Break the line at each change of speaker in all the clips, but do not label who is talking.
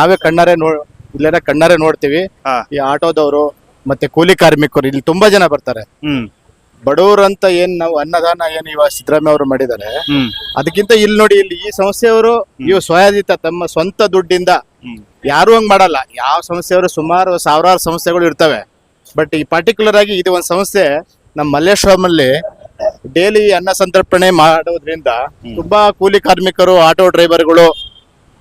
ನಾವೇ ಕಣ್ಣಾರೆ ನೋ ಇಲ್ಲೆಲ್ಲ ಕಣ್ಣಾರೆ ನೋಡ್ತೀವಿ.
ಹಾ.
ಈ ಆಟೋದವರು ಮತ್ತೆ ಕೂಲಿ ಕಾರ್ಮಿಕರು ಇಲ್ಲಿ ತುಂಬಾ ಜನ ಬರ್ತಾರೆ. ಬಡವರಂತ ಏನ್ ನಾವು ಅನ್ನದಾನ ಏನ್ ಇವಾಗ ಸಿದ್ದರಾಮಯ್ಯ ಅವರು ಮಾಡಿದ್ದಾರೆ.
ಹ್ಮ್.
ಅದಕ್ಕಿಂತ ಇಲ್ಲಿ ನೋಡಿ ಇಲ್ಲಿ ಈ ಸಂಸ್ಥೆಯವರು ಇವು ಸ್ವಯಾಧಿತ ತಮ್ಮ ಸ್ವಂತ ದುಡ್ಡಿಂದ.
ಹ್ಮ್.
ಯಾರು ಹಂಗ್ ಮಾಡಲ್ಲ. ಯಾವ ಸಂಸ್ಥೆಯವರು ಸುಮಾರು ಸಾವಿರಾರು ಸಂಸ್ಥೆಗಳು ಇರ್ತವೆ. ಬಟ್ ಈ ಪರ್ಟಿಕ್ಯುಲರ್ ಆಗಿ ಇದು ಒಂದು ಸಂಸ್ಥೆ ನಮ್ಮ ಮಲ್ಲೇಶ್ವರಮಲ್ಲಿ ಡೈಲಿ ಅನ್ನ ಸಂತರ್ಪಣೆ ಮಾಡೋದ್ರಿಂದ ತುಂಬಾ ಕೂಲಿ ಕಾರ್ಮಿಕರು ಆಟೋ ಡ್ರೈವರ್ಗಳು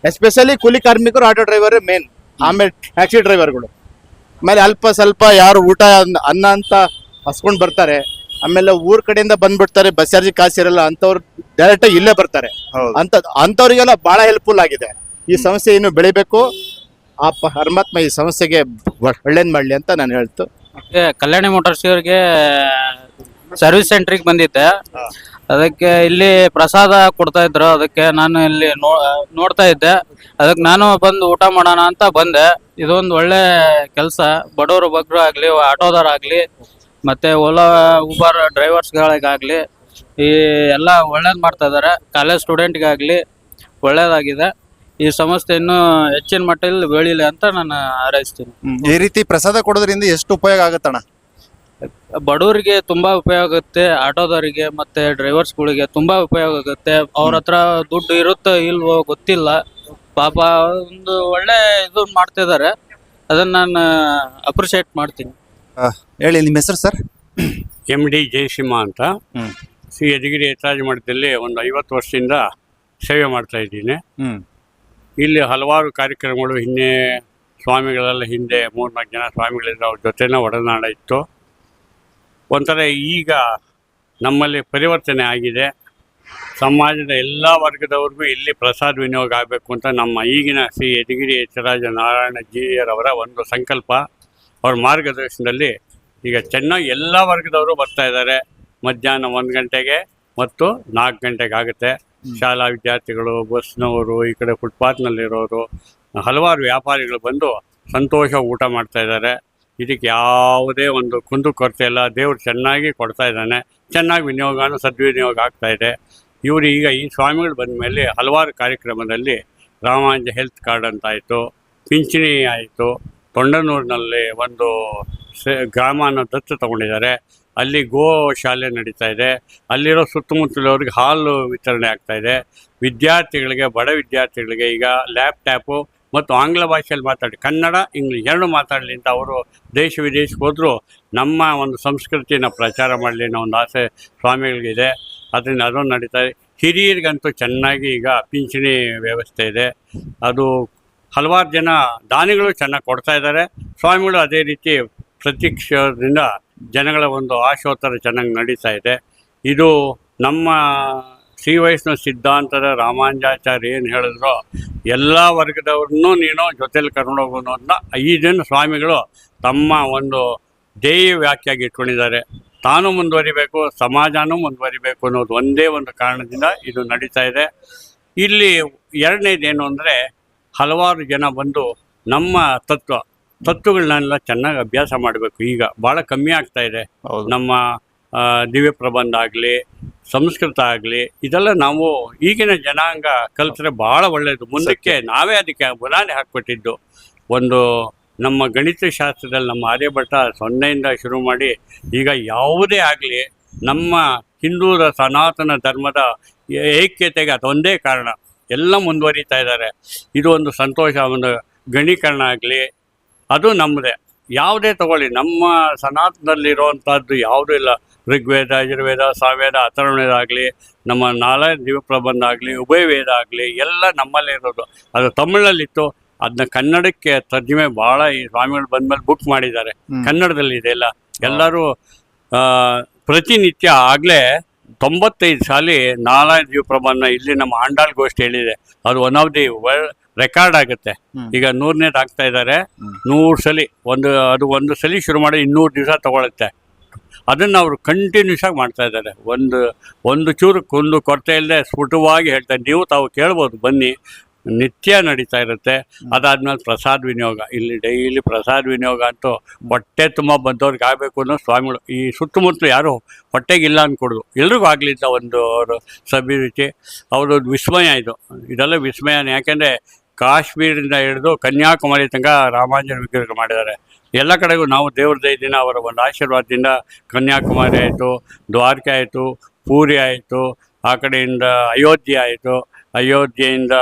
ಎಸ್ಪೆಷಲಿ ಕೂಲಿ ಕಾರ್ಮಿಕರು ಆಟೋ ಡ್ರೈವರ್ ಮೇನ್ ಆಮೇಲೆ ಟ್ಯಾಕ್ಸಿ ಡ್ರೈವರ್ಗಳು ಆಮೇಲೆ ಅಲ್ಪ ಸ್ವಲ್ಪ ಯಾರು ಊಟ ಅನ್ನ- ಅಂತ ಹಸ್ಕೊಂಡು ಬರ್ತಾರೆ. ಆಮೇಲೆ ಊರ್ ಕಡೆಯಿಂದ ಬಂದ್ಬಿಡ್ತಾರೆ ಬಸ್ ಚಾರ್ಜ್ ಕಾಸಿರಲ್ಲ ಅಂತವ್ರು ಡೈರೆಕ್ಟ್ ಇಲ್ಲೇ ಬರ್ತಾರೆ.
ಹೌದು.
ಅಂತ ಅಂತವ್ರಿಗೆಲ್ಲ ಬಹಳ ಹೆಲ್ಪ್ಫುಲ್ ಆಗಿದೆ. ಈ ಸಮಸ್ಯೆ ಇನ್ನು ಬೆಳಿಬೇಕು. ಆ ಪರಮಾತ್ಮ ಈ ಸಮಸ್ಯೆಗೆ ಒಳ್ಳೇದ್ ಮಾಡ್ಲಿ ಅಂತ ನಾನು ಹೇಳ್ತು.
ಮತ್ತೆ ಕಲ್ಯಾಣಿ ಮೋಟಾರ್ಸ್ ಅವ್ರಿಗೆ ಸರ್ವಿಸ್ ಸೆಂಟ್ರಿಗೆ ಬಂದಿದ್ದೆ. ಅದಕ್ಕೆ ಇಲ್ಲಿ ಪ್ರಸಾದ ಕೊಡ್ತಾ ಇದ್ರು. ಅದಕ್ಕೆ ನಾನು ಇಲ್ಲಿ ನೋಡ್ತಾ ಇದ್ದೆ. ಅದಕ್ಕೆ ನಾನು ಬಂದು ಊಟ ಮಾಡೋಣ ಅಂತ ಬಂದೆ. ಇದೊಂದು ಒಳ್ಳೆ ಕೆಲಸ. ಬಡವರು ಬಗ್ರು ಆಗಲಿ ಆಟೋದವರಾಗಲಿ ಮತ್ತೆ ಓಲಾ ಉಬರ್ ಡ್ರೈವರ್ಸ್ಗಳಿಗಾಗಲಿ, ಈ ಎಲ್ಲ ಒಳ್ಳೇದು ಮಾಡ್ತಾ ಇದ್ದಾರೆ ಕಾಲೇಜ್ ಸ್ಟೂಡೆಂಟ್ಗಾಗಲಿ ಒಳ್ಳೇದಾಗಿದೆ. ಈ ಸಂಸ್ಥೆ ಇನ್ನೂ ಹೆಚ್ಚಿನ ಮಟ್ಟದಲ್ಲಿ ಬೆಳೀಲಿ ಅಂತ ನಾನು ಹಾರೈಸ್ತೀನಿ.
ಈ ರೀತಿ ಪ್ರಸಾದ ಕೊಡೋದ್ರಿಂದ ಎಷ್ಟು ಉಪಯೋಗ ಆಗತ್ತಣ್ಣ?
ಬಡವರಿಗೆ ತುಂಬಾ ಉಪಯೋಗ ಆಗುತ್ತೆ ಆಟೋದವರಿಗೆ ಮತ್ತೆ ಡ್ರೈವರ್ಸ್ಗಳಿಗೆ ತುಂಬಾ ಉಪಯೋಗ ಆಗುತ್ತೆ. ಅವ್ರ ಹತ್ರ ದುಡ್ಡು ಇರುತ್ತೋ ಇಲ್ವೋ ಗೊತ್ತಿಲ್ಲ. ಪಾಪ ಒಂದು ಒಳ್ಳೆ ಇದು ಮಾಡ್ತಿದ್ದಾರೆ ಅದನ್ನ ನಾನು ಅಪ್ರಿಶಿಯೇಟ್ ಮಾಡ್ತೀನಿ.
ಹೇಳಿ ನಿಮ್ಮ ಹೆಸರು ಸರ್?
ಎಂ ಡಿ ಜಯಸಿಂಹ ಅಂತ.
ಹ್ಮ್.
ಶ್ರೀ ಯದಗಿರಿ ಯತ್ರಾಜ ಮಠದಲ್ಲಿ ಒಂದು ಐವತ್ತು ವರ್ಷದಿಂದ ಸೇವೆ ಮಾಡ್ತಾ ಇದ್ದೀನಿ. ಇಲ್ಲಿ ಹಲವಾರು ಕಾರ್ಯಕ್ರಮಗಳು ಹಿಂದೆ ಸ್ವಾಮಿಗಳೆಲ್ಲ ಹಿಂದೆ ಮೂರ್ನಾಲ್ಕು ಜನ ಸ್ವಾಮಿಗಳಿಂದ ಅವ್ರ ಜೊತೆನೇ ಒಡನಾಡ ಇತ್ತು. ಒಂಥರ ಈಗ ನಮ್ಮಲ್ಲಿ ಪರಿವರ್ತನೆ ಆಗಿದೆ. ಸಮಾಜದ ಎಲ್ಲ ವರ್ಗದವ್ರಿಗೂ ಇಲ್ಲಿ ಪ್ರಸಾದ ವಿನಿಯೋಗ ಆಗಬೇಕು ಅಂತ ನಮ್ಮ ಈಗಿನ ಶ್ರೀ ಯದಗಿರಿ ರಾಜ ನಾರಾಯಣ ಜಿಯರವರ ಒಂದು ಸಂಕಲ್ಪ. ಅವ್ರ ಮಾರ್ಗದರ್ಶನದಲ್ಲಿ ಈಗ ಚೆನ್ನಾಗಿ ಎಲ್ಲ ವರ್ಗದವರು ಬರ್ತಾ ಇದ್ದಾರೆ. ಮಧ್ಯಾಹ್ನ ಒಂದು ಗಂಟೆಗೆ ಮತ್ತು ನಾಲ್ಕು ಗಂಟೆಗೆ ಆಗುತ್ತೆ. ಶಾಲಾ ವಿದ್ಯಾರ್ಥಿಗಳು ಬಸ್ನವರು ಈ ಕಡೆ ಫುಟ್ಪಾತ್ನಲ್ಲಿರೋರು ಹಲವಾರು ವ್ಯಾಪಾರಿಗಳು ಬಂದು ಸಂತೋಷ ಊಟ ಮಾಡ್ತಾ ಇದ್ದಾರೆ. ಇದಕ್ಕೆ ಯಾವುದೇ ಒಂದು ಕುಂದು ಕೊರತೆ ಇಲ್ಲ. ದೇವರು ಚೆನ್ನಾಗಿ ಕೊಡ್ತಾ ಇದ್ದಾನೆ. ಚೆನ್ನಾಗಿ ವಿನಿಯೋಗನೂ ಸದ್ವಿನಿಯೋಗ ಆಗ್ತಾ ಇದೆ. ಇವರು ಈಗ ಈ ಸ್ವಾಮಿಗಳು ಬಂದ ಮೇಲೆ ಹಲವಾರು ಕಾರ್ಯಕ್ರಮದಲ್ಲಿ ರಾಮಾಂಜ ಹೆಲ್ತ್ ಕಾರ್ಡ್ ಅಂತ ಆಯಿತು, ಪಿಂಚಣಿ ಆಯಿತು. ತೊಂಡನೂರಿನಲ್ಲಿ ಒಂದು ಗ್ರಾಮನ ದತ್ತು ತಗೊಂಡಿದ್ದಾರೆ. ಅಲ್ಲಿ ಗೋ ಶಾಲೆ ನಡೀತಾ ಇದೆ. ಅಲ್ಲಿರೋ ಸುತ್ತಮುತ್ತಲವ್ರಿಗೆ ಹಾಲು ವಿತರಣೆ ಆಗ್ತಾ ಇದೆ. ವಿದ್ಯಾರ್ಥಿಗಳಿಗೆ, ಬಡ ವಿದ್ಯಾರ್ಥಿಗಳಿಗೆ ಈಗ ಲ್ಯಾಪ್ಟಾಪು ಮತ್ತು ಆಂಗ್ಲ ಭಾಷೆಯಲ್ಲಿ ಮಾತಾಡಿ, ಕನ್ನಡ, ಇಂಗ್ಲೀಷ್ ಎರಡು ಮಾತಾಡಲಿ ಅಂತ ಅವರು ದೇಶ ವಿದೇಶಕ್ಕೆ ಹೋದರೂ ನಮ್ಮ ಒಂದು ಸಂಸ್ಕೃತಿನ ಪ್ರಚಾರ ಮಾಡಲಿ ಅನ್ನೋ ಒಂದು ಆಸೆ ಸ್ವಾಮಿಗಳಿಗಿದೆ. ಅದರಿಂದ ಅದು ನಡೀತಾ ಇದೆ. ಹಿರಿಯರಿಗಂತೂ ಚೆನ್ನಾಗಿ ಈಗ ಪಿಂಚಣಿ ವ್ಯವಸ್ಥೆ ಇದೆ. ಅದು ಹಲವಾರು ಜನ ದಾನಿಗಳು ಚೆನ್ನಾಗಿ ಕೊಡ್ತಾ ಇದ್ದಾರೆ. ಸ್ವಾಮಿಗಳು ಅದೇ ರೀತಿ ಪ್ರತೀಕ್ಷದಿಂದ ಜನಗಳ ಒಂದು ಆಶೋತ್ತರ ಚೆನ್ನಾಗಿ ನಡೀತಾ ಇದೆ. ಇದು ನಮ್ಮ ಶ್ರೀ ವೈಷ್ಣವ ಸಿದ್ಧಾಂತದ ರಾಮಾಂಜಾಚಾರ್ಯ ಏನು ಹೇಳಿದ್ರು ಎಲ್ಲ ವರ್ಗದವ್ರನ್ನೂ ನೀನು ಜೊತೆಲಿ ಕರ್ಕೊಂಡು ಹೋಗೋನು ಅಂತ ಈ ಜನ ಸ್ವಾಮಿಗಳು ತಮ್ಮ ಒಂದು ಧ್ಯೇಯ ವ್ಯಾಖ್ಯಾಗಿ ಇಟ್ಕೊಂಡಿದ್ದಾರೆ. ತಾನು ಮುಂದುವರಿಬೇಕು ಸಮಾಜನೂ ಮುಂದುವರಿಬೇಕು ಅನ್ನೋದು ಒಂದೇ ಒಂದು ಕಾರಣದಿಂದ ಇದು ನಡೀತಾ ಇದೆ. ಇಲ್ಲಿ ಎರಡನೇದೇನು ಅಂದರೆ ಹಲವಾರು ಜನ ಬಂದು ನಮ್ಮ ತತ್ವ ತತ್ವಗಳನ್ನೆಲ್ಲ ಚೆನ್ನಾಗಿ ಅಭ್ಯಾಸ ಮಾಡಬೇಕು ಈಗ. ಭಾಳ ಕಮ್ಮಿ ಆಗ್ತಾ ಇದೆ. ನಮ್ಮ ದಿವ್ಯ ಪ್ರಬಂಧ ಆಗಲಿ ಸಂಸ್ಕೃತ ಆಗಲಿ ಇದೆಲ್ಲ ನಾವು ಈಗಿನ ಜನಾಂಗ ಕಲಿತ್ರೆ ಭಾಳ ಒಳ್ಳೆಯದು ಮುಂದಕ್ಕೆ ನಾವೇ ಅದಕ್ಕೆ ಬುನಾದಿ ಹಾಕ್ಬಿಟ್ಟಿದ್ದು ಒಂದು ನಮ್ಮ ಗಣಿತ ಶಾಸ್ತ್ರದಲ್ಲಿ ನಮ್ಮ ಆರ್ಯಭಟ ಸೊನ್ನೆಯಿಂದ ಶುರು ಮಾಡಿ ಈಗ ಯಾವುದೇ ಆಗಲಿ ನಮ್ಮ ಹಿಂದೂದ ಸನಾತನ ಧರ್ಮದ ಏಕ್ಯತೆಗೆ ಅದೊಂದೇ ಕಾರಣ. ಎಲ್ಲ ಮುಂದುವರಿತಾ ಇದ್ದಾರೆ. ಇದು ಒಂದು ಸಂತೋಷ ಒಂದು ಗಣೀಕರಣ ಆಗಲಿ ಅದು ನಮ್ಮದೇ ಯಾವುದೇ ತಗೊಳ್ಳಿ ನಮ್ಮ ಸನಾತನದಲ್ಲಿರುವಂಥದ್ದು ಯಾವುದೂ ಇಲ್ಲ. ಋಗ್ವೇದ ಯಜುರ್ವೇದ ಸಾವೇದ ಅಥರ್ವವೇದ ಆಗಲಿ ನಮ್ಮ ನಾಲ ದಿವ್ಯಪ್ರಬಂಧ ಆಗಲಿ ಉಭಯ ವೇದ ಆಗಲಿ ಎಲ್ಲ ನಮ್ಮಲ್ಲೇ ಇರೋದು. ಅದು ತಮಿಳಲ್ಲಿತ್ತು. ಅದನ್ನ ಕನ್ನಡಕ್ಕೆ ತರ್ಜಮೆ ಭಾಳ ಈ ಸ್ವಾಮಿಗಳು ಬಂದ್ಮೇಲೆ ಬುಕ್ ಮಾಡಿದ್ದಾರೆ. ಕನ್ನಡದಲ್ಲಿ ಇದೆ ಎಲ್ಲ. ಎಲ್ಲರೂ ಆ, ಪ್ರತಿನಿತ್ಯ ಆಗಲೇ ತೊಂಬತ್ತೈದು ಸಾಲಿ ನಾಲಾಯಣ ಪ್ರಬಂಧ ಇಲ್ಲಿ ನಮ್ಮ ಆಂಡಾಳ್ ಗೋಷ್ಠಿ ಹೇಳಿದೆ. ಅದು one of the world record ಆಗುತ್ತೆ. ಈಗ ನೂರನೇದು ಆಗ್ತಾ ಇದ್ದಾರೆ. ನೂರು ಸಲಿ ಒಂದು ಅದು ಒಂದು ಸಲಿ ಶುರು ಮಾಡಿ ಇನ್ನೂರು ದಿವಸ ತಗೊಳುತ್ತೆ. ಅದನ್ನು ಅವರು ಕಂಟಿನ್ಯೂಸ್ ಆಗಿ ಮಾಡ್ತಾ ಇದ್ದಾರೆ. ಒಂದು ಒಂದು ಚೂರು ಕುಂದು ಕೊರತೆ ಇಲ್ಲದೆ ಸ್ಫುಟವಾಗಿ ಹೇಳ್ತಾರೆ. ನೀವು ತಾವು ಕೇಳ್ಬೋದು, ಬನ್ನಿ. ನಿತ್ಯ ನಡೀತಾ ಇರುತ್ತೆ. ಅದಾದಮೇಲೆ ಪ್ರಸಾದ ವಿನಿಯೋಗ. ಇಲ್ಲಿ ಡೈಲಿ ಪ್ರಸಾದ ವಿನಿಯೋಗ ಅಂತೂ ಹೊಟ್ಟೆ ತುಂಬ ಬಂದವ್ರಿಗೆ ಆಗಬೇಕು ಅನ್ನೋ ಸ್ವಾಮಿಗಳು. ಈ ಸುತ್ತಮುತ್ತಲು ಯಾರು ಹೊಟ್ಟೆಗಿಲ್ಲ ಅಂದ್ಕೊಡೋದು ಎಲ್ರಿಗೂ ಆಗಲಿಲ್ಲ ಒಂದು ಅವರು ಸಭಿರುಚಿ ಅವ್ರದ್ದು ವಿಸ್ಮಯ ಇದು. ಇದೆಲ್ಲ ವಿಸ್ಮಯ ಯಾಕೆಂದರೆ ಕಾಶ್ಮೀರದಿಂದ ಹಿಡಿದು ಕನ್ಯಾಕುಮಾರಿ ತನಕ ರಾಮಾಂಜನ ವಿಗ್ರಹ ಮಾಡಿದ್ದಾರೆ. ಎಲ್ಲ ಕಡೆಗೂ ನಾವು ದೇವ್ರ ದಯದಿಂದ ಅವರ ಒಂದು ಆಶೀರ್ವಾದದಿಂದ ಕನ್ಯಾಕುಮಾರಿ ಆಯಿತು, ದ್ವಾರಕೆ ಆಯಿತು, ಪೂರಿ ಆಯಿತು, ಆ ಕಡೆಯಿಂದ ಅಯೋಧ್ಯೆ ಆಯಿತು. ಅಯೋಧ್ಯೆಯಿಂದ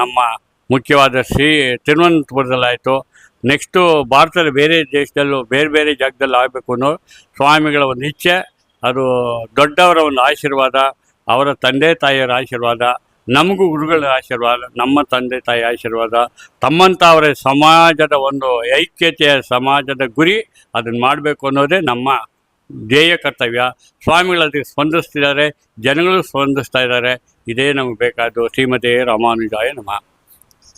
ನಮ್ಮ ಮುಖ್ಯವಾದ ಶ್ರೀ ತಿರುವನಂತಪುರದಲ್ಲಾಯಿತು ನೆಕ್ಸ್ಟು ಭಾರತದ ಬೇರೆ ದೇಶದಲ್ಲೂ ಬೇರೆ ಬೇರೆ ಜಾಗದಲ್ಲಿ ಆಗಬೇಕು ಅನ್ನೋ ಸ್ವಾಮಿಗಳ ಒಂದು ಇಚ್ಛೆ, ಅದು ದೊಡ್ಡವರ ಒಂದು ಆಶೀರ್ವಾದ, ಅವರ ತಂದೆ ತಾಯಿಯರ ಆಶೀರ್ವಾದ ನಮಗೂ ಗುರುಗಳ ಆಶೀರ್ವಾದ, ನಮ್ಮ ತಂದೆ ತಾಯಿ ಆಶೀರ್ವಾದ ತಮ್ಮಂಥ ಅವರ ಸಮಾಜದ ಒಂದು ಐಕ್ಯತೆಯ ಸಮಾಜದ ಗುರಿ, ಅದನ್ನು ಮಾಡಬೇಕು ಅನ್ನೋದೇ ನಮ್ಮ ಧ್ಯೇಯ ಕರ್ತವ್ಯ. ಸ್ವಾಮಿಗಳು ಅದಕ್ಕೆ ಸ್ಪಂದಿಸ್ತಿದ್ದಾರೆ, ಜನಗಳು ಸ್ಪಂದಿಸ್ತಾ ಇದ್ದಾರೆ. ಇದೇ ನಮಗೆ ಬೇಕಾದ್ದು ಶ್ರೀಮತಿ ರಾಮಾನುಜಾಯ ನಮ.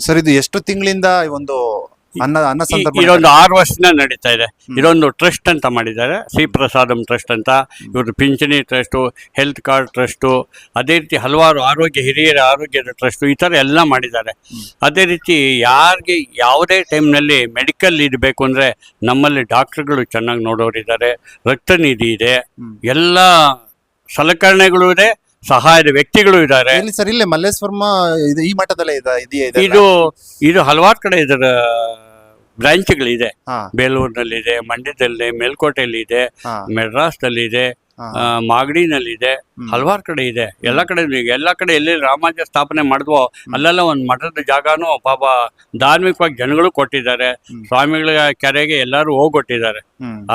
ಸರ್, ಇದು ಎಷ್ಟು ತಿಂಗಳಿಂದ ಒಂದು ಅನ್ನ ಅನ್ನ ಸಂತರ್ಪಣೆ
ಇದೊಂದು ಆರು ವರ್ಷದಿಂದ ನಡೀತಾ ಇದೆ. ಇದೊಂದು ಟ್ರಸ್ಟ್ ಅಂತ ಮಾಡಿದ್ದಾರೆ. ಶ್ರೀ ಪ್ರಸಾದಂ ಟ್ರಸ್ಟ್ ಅಂತ. ಇವರು ಪಿಂಚಣಿ ಟ್ರಸ್ಟು ಹೆಲ್ತ್ ಕಾರ್ಡ್ ಟ್ರಸ್ಟು ಅದೇ ರೀತಿ ಹಲವಾರು ಆರೋಗ್ಯ ಹಿರಿಯರ ಆರೋಗ್ಯದ ಟ್ರಸ್ಟು ಈ ಥರ ಎಲ್ಲ ಮಾಡಿದ್ದಾರೆ. ಅದೇ ರೀತಿ ಯಾರಿಗೆ ಯಾವುದೇ ಟೈಮ್ನಲ್ಲಿ ಮೆಡಿಕಲ್ ಇರಬೇಕು ಅಂದ್ರೆ ಅಂದರೆ ನಮ್ಮಲ್ಲಿ ಡಾಕ್ಟ್ರುಗಳು ಚೆನ್ನಾಗಿ ನೋಡೋರಿದ್ದಾರೆ. ರಕ್ತ ನಿಧಿ ಇದೆ. ಎಲ್ಲ ಸಲಕರಣೆಗಳು ಇದೆ. ಸಹಾಯದ ವ್ಯಕ್ತಿಗಳು ಇದ್ದಾರೆ.
ಎಲ್ಲಿ ಸರ್? ಇಲ್ಲೇ ಮಲ್ಲೇಶ್ವರ್ಮ ಇದು ಈ ಮಠದಲ್ಲೇ ಇದೆ ಇದೆಯಾ?
ಇದು ಇದು ಹಲವಾರು ಕಡೆ ಇದರ ಬ್ರಾಂಚ್ಗಳಿದೆ.
ಹಾ.
ಬೇಲೂರಿನಲ್ಲಿದೆ ಮಂಡ್ಯದಲ್ಲಿ ಮೇಲ್ಕೋಟೆಯಲ್ಲಿ ಇದೆ ಮೆಡ್ರಾಸ್ನಲ್ಲಿ ಇದೆ ಮಾಗಡಿನಲ್ಲಿ ಇದೆ. ಹಲವಾರು ಕಡೆ ಇದೆ. ಎಲ್ಲ ಕಡೆ ಎಲ್ಲ ಕಡೆ ಎಲ್ಲಿ ರಾಮಾಜ ಸ್ಥಾಪನೆ ಮಾಡಿದ್ವೋ ಅಲ್ಲೆಲ್ಲ ಒಂದು ಮಠದ ಜಾಗನೂ ಪಾಪ ಧಾರ್ಮಿಕವಾಗಿ ಜನಗಳು ಕೊಟ್ಟಿದ್ದಾರೆ. ಸ್ವಾಮಿಗಳ ಕೆರೆಗೆ ಎಲ್ಲರೂ ಹೋಗೊಟ್ಟಿದ್ದಾರೆ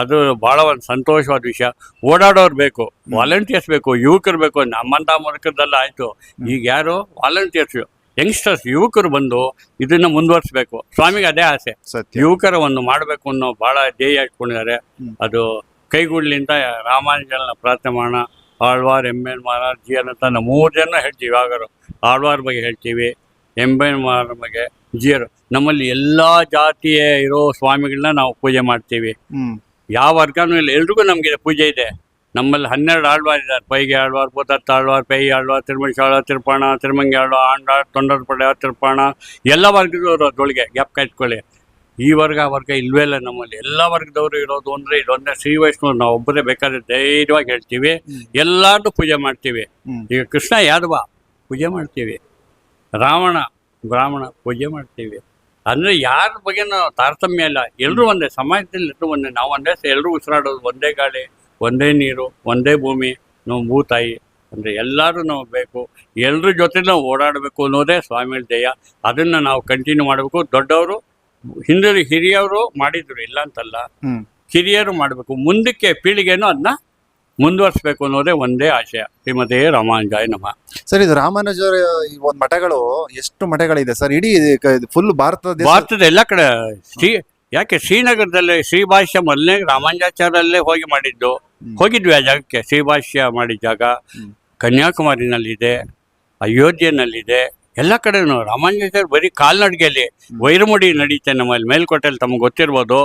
ಅದು ಬಹಳ ಒಂದು ಸಂತೋಷವಾದ ವಿಷಯ. ಓಡಾಡೋರು ಬೇಕು ವಾಲಂಟಿಯರ್ಸ್ ಬೇಕು ಯುವಕರು ಬೇಕು ನಮ್ಮಂತ ಮುರುಕದಲ್ಲ ಆಯ್ತು. ಈಗ ಯಾರು? ವಾಲಂಟಿಯರ್ಸ್ ಯಂಗ್ಸ್ಟರ್ಸ್ ಯುವಕರು ಬಂದು ಇದನ್ನ ಮುಂದುವರಿಸಬೇಕು. ಸ್ವಾಮಿಗೆ ಅದೇ ಆಸೆ. ಯುವಕರ ಒಂದು ಮಾಡಬೇಕು ಅನ್ನೋ ಬಹಳ ಧ್ಯೇಯ ಇಟ್ಕೊಂಡಿದ್ದಾರೆ. ಅದು ಕೈಗೂಡ್ಲಿಂದ ರಾಮಾನುಜನ ಪ್ರಾರ್ಥನೆ ಮಾಡೋಣ. ಆಳ್ವಾರ್ ಎಮ್ಮೆನ್ ಮಹಾರಾಜ್ ಜಿ ಅಂತ ತನ್ನ ಮೂರು ಜನ ಹೇಳ್ತೀವಿ. ಇವಾಗರು ಆಳ್ವಾರ್ ಬಗ್ಗೆ ಹೇಳ್ತೀವಿ. ಎಂಬೆನ್ ಮಹಾರ ಬಗ್ಗೆ ಜಿಯರು. ನಮ್ಮಲ್ಲಿ ಎಲ್ಲ ಜಾತಿಯ ಇರೋ ಸ್ವಾಮಿಗಳನ್ನ ನಾವು ಪೂಜೆ ಮಾಡ್ತೀವಿ. ಯಾವ ವರ್ಗನೂ ಇಲ್ಲ. ಎಲ್ರಿಗೂ ನಮಗೆ ಪೂಜೆ ಇದೆ. ನಮ್ಮಲ್ಲಿ ಹನ್ನೆರಡು ಆಳ್ವಾರ್ ಇದ್ದಾರೆ. ಪೈಗೆ ಆಳ್ವಾರ್ ಪೋತತ್ತ ಆಳ್ವಾರ್ ಪೈ ಆಳ್ವಾರ್ ತಿರುಮಂಶಾಳ ತಿರುಪಣ ತಿರುಮಂಗಿ ಆಳ್ವಾರ್ ಆಂಡಾಳ್ ತೊಂಡರಪಡೆ ತಿರುಪಣ. ಎಲ್ಲ ವರ್ಗದವರು ಅದ್ರೊಳಗೆ ಗ್ಯಾಪ್ ಇಟ್ಕೊಳ್ಳಿ ಈ ವರ್ಗ ಆ ವರ್ಗ ಇಲ್ವೇ ಇಲ್ಲ ನಮ್ಮಲ್ಲಿ. ಎಲ್ಲ ವರ್ಗದವರು ಇರೋದು ಅಂದ್ರೆ ಇದೊಂದೇ ಶ್ರೀ ವೈಷ್ಣವ್ ನಾವು ಒಬ್ಬರೇ ಬೇಕಾದ್ರೆ ಧೈರ್ಯವಾಗಿ ಹೇಳ್ತೀವಿ. ಎಲ್ಲಾರ್ದು ಪೂಜೆ ಮಾಡ್ತೀವಿ. ಈಗ ಕೃಷ್ಣ ಯಾದವ ಪೂಜೆ ಮಾಡ್ತೀವಿ. ರಾವಣ ಬ್ರಾಹ್ಮಣ ಪೂಜೆ ಮಾಡ್ತೀವಿ. ಅಂದ್ರೆ ಯಾರ ಬಗ್ಗೆನೂ ತಾರತಮ್ಯ ಇಲ್ಲ. ಎಲ್ಲರೂ ಒಂದೇ ಸಮಾಜದಲ್ಲಿ ಎಲ್ಲರೂ ಒಂದೇ. ನಾವು ಒಂದೇ ಎಲ್ಲರೂ ಉಸಿರಾಡೋದು ಒಂದೇ ಗಾಳಿ ಒಂದೇ ನೀರು ಒಂದೇ ಭೂಮಿ ನಾವು ಭೂತಾಯಿ ಅಂದರೆ ಎಲ್ಲರೂ ನಾವು ಬೇಕು. ಎಲ್ಲರ ಜೊತೆ ನಾವು ಓಡಾಡಬೇಕು ಅನ್ನೋದೇ ಸ್ವಾಮಿ ಧ್ಯೇಯ. ಅದನ್ನು ನಾವು ಕಂಟಿನ್ಯೂ ಮಾಡಬೇಕು. ದೊಡ್ಡವರು ಹಿಂದೆ ಹಿರಿಯವರು ಮಾಡಿದ್ರು ಇಲ್ಲ ಅಂತಲ್ಲ
ಹಿರಿಯರು
ಕಿರಿಯರು ಮಾಡಬೇಕು. ಮುಂದಕ್ಕೆ ಪೀಳಿಗೆನೂ ಅದನ್ನ ಮುಂದುವರಿಸಬೇಕು ಅನ್ನೋದೇ ಒಂದೇ ಆಶಯ. ಶ್ರೀಮತಿ ರಾಮಾನುಜಾಯ ನಮ.
ಸರ್ ಇದು ರಾಮಾನುಜರ ಈ ಒಂದ್ ಮಠಗಳು ಎಷ್ಟು ಮಠಗಳಿದೆ ಸರ್? ಇಡೀ ಫುಲ್ ಭಾರತ
ಭಾರತದ ಎಲ್ಲ ಕಡೆ ಶ್ರೀ ಯಾಕೆ ಶ್ರೀನಗರದಲ್ಲೇ ಶ್ರೀಭಾಷ್ಯ ಮೊದಲನೇ ರಾಮಾನುಜಾಚಾರ್ಯಲ್ಲೇ ಹೋಗಿ ಮಾಡಿದ್ದು. ಹೋಗಿದ್ವಿ ಆ ಜಾಗಕ್ಕೆ ಶ್ರೀಭಾಷ್ಯ ಮಾಡಿದ ಜಾಗ. ಕನ್ಯಾಕುಮಾರಿನಲ್ಲಿದೆ ಅಯೋಧ್ಯೆನಲ್ಲಿದೆ. ಎಲ್ಲ ಕಡೆನೂ ರಾಮಾನುಜಾಚಾರ್ಯ ಬರೀ ಕಾಲ್ನಡಿಗೆಯಲ್ಲಿ ವೈರಮುಡಿ ನಡೀತೆ ನಮ್ಮಲ್ಲಿ ಮೇಲ್ಕೋಟೆಯಲ್ಲಿ ತಮಗೆ ಗೊತ್ತಿರ್ಬೋದು.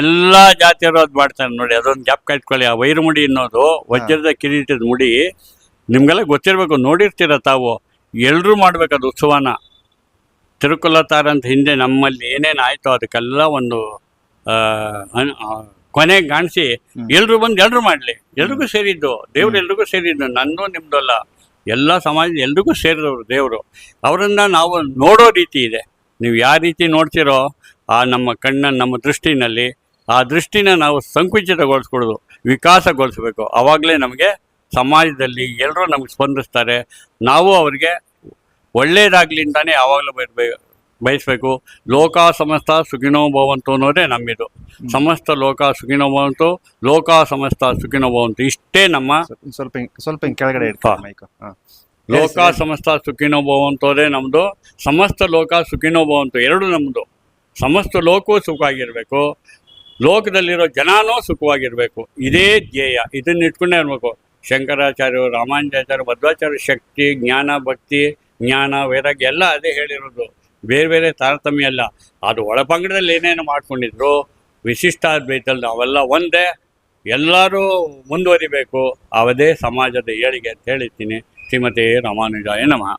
ಎಲ್ಲಾ ಜಾತಿಯವರು ಅದು ಮಾಡ್ತಾರೆ ನೋಡಿ ಅದೊಂದು ಜಾಪ್ ಇಟ್ಕೊಳ್ಳಿ ಆ ವೈರಮುಡಿ ಅನ್ನೋದು ವಜ್ರದ ಕಿರೀಟದ ಮುಡಿ ನಿಮ್ಗೆಲ್ಲ ಗೊತ್ತಿರಬೇಕು ನೋಡಿರ್ತೀರ ತಾವು. ಎಲ್ಲರೂ ಮಾಡ್ಬೇಕು ಅದು ಉತ್ಸವನ. ತಿರುಕುಲತಾರ ಅಂತ ಹಿಂದೆ ನಮ್ಮಲ್ಲಿ ಏನೇನು ಆಯಿತು ಅದಕ್ಕೆಲ್ಲ ಒಂದು ಕೊನೆಗೆ ಕಾಣಿಸಿ
ಎಲ್ಲರೂ
ಎಲ್ರು ಬಂದು ಎಲ್ರು ಮಾಡಲಿ. ಎಲ್ರಿಗೂ ಸೇರಿದ್ದು ದೇವ್ರು ಎಲ್ರಿಗೂ ಸೇರಿದ್ದು ನನ್ನೂ ನಿಮ್ದು ಅಲ್ಲ. ಎಲ್ಲ ಸಮಾಜ ಎಲ್ರಿಗೂ ಸೇರಿದವರು ದೇವರು. ಅವರನ್ನು ನಾವು ನೋಡೋ ರೀತಿ ಇದೆ. ನೀವು ಯಾವ ರೀತಿ ನೋಡ್ತೀರೋ ಆ ನಮ್ಮ ಕಣ್ಣನ್ನು ನಮ್ಮ ದೃಷ್ಟಿನಲ್ಲಿ ಆ ದೃಷ್ಟಿನ ನಾವು ಸಂಕುಚಿತಗೊಳಿಸ್ಕೊಡೋದು, ವಿಕಾಸಗೊಳಿಸ್ಬೇಕು. ಆವಾಗಲೇ ನಮಗೆ ಸಮಾಜದಲ್ಲಿ ಎಲ್ಲರೂ ನಮಗೆ ಸ್ಪಂದಿಸ್ತಾರೆ. ನಾವು ಅವರಿಗೆ ಅಂತಲೇ ಯಾವಾಗಲೂ ಬಯಸ್ಬೇಕು ಬಯಸ್ಬೇಕು. ಲೋಕ ಸಮಸ್ತ ಸುಖಿನೋ ಭವಂತು ಅನ್ನೋದೇ ನಮ್ಮಿದು. ಸಮಸ್ತ ಲೋಕ ಸುಖಿನೋ ಭವಂತು ಲೋಕ ಸಮಸ್ತ ಸುಖಿನೋ ಭವಂತು. ಇಷ್ಟೇ ನಮ್ಮ
ಸ್ವಲ್ಪ- ಸ್ವಲ್ಪ ಕೆಳಗಡೆ
ಲೋಕ ಸಮಸ್ತ ಸುಖಿನೋ ಭವಂತೋದೇ ನಮ್ಮದು ಸಮಸ್ತ ಲೋಕ ಸುಖಿನೋ ಭವಂತು ಎರಡು ನಮ್ಮದು ಸಮಸ್ತ ಲೋಕವೂ ಸುಖವಾಗಿರಬೇಕು. ಲೋಕದಲ್ಲಿರೋ ಜನನೂ ಸುಖವಾಗಿರಬೇಕು. ಇದೇ ಧ್ಯೇಯ. ಇದನ್ನ ಇಟ್ಕೊಂಡೇ ಇರಬೇಕು. ಶಂಕರಾಚಾರ್ಯರು ರಾಮಾನುಜಾಚಾರ್ಯ ಮಧ್ವಾಚಾರ್ಯ ಶಕ್ತಿ ಜ್ಞಾನ ಭಕ್ತಿ ಜ್ಞಾನ ವೈರಾಗ್ಯ ಎಲ್ಲ ಅದೇ ಹೇಳಿರೋದು. ಬೇರೆ ಬೇರೆ ತಾರತಮ್ಯ ಅಲ್ಲ. ಅದು ಒಳಪಂಗಡದಲ್ಲಿ ಏನೇನು ಮಾಡ್ಕೊಂಡಿದ್ರು, ವಿಶಿಷ್ಟ ಅದ್ವೈತಲ್ಲಿ ನಾವೆಲ್ಲ ಒಂದೇ, ಎಲ್ಲರೂ ಮುಂದುವರಿಬೇಕು. ಅವದೇ ಸಮಾಜದ ಏಳಿಗೆ ಅಂತ ಹೇಳಿದ್ದೀನಿ ಶ್ರೀಮತಿ ರಾಮಾನುಜಾಯ ನಮಃ.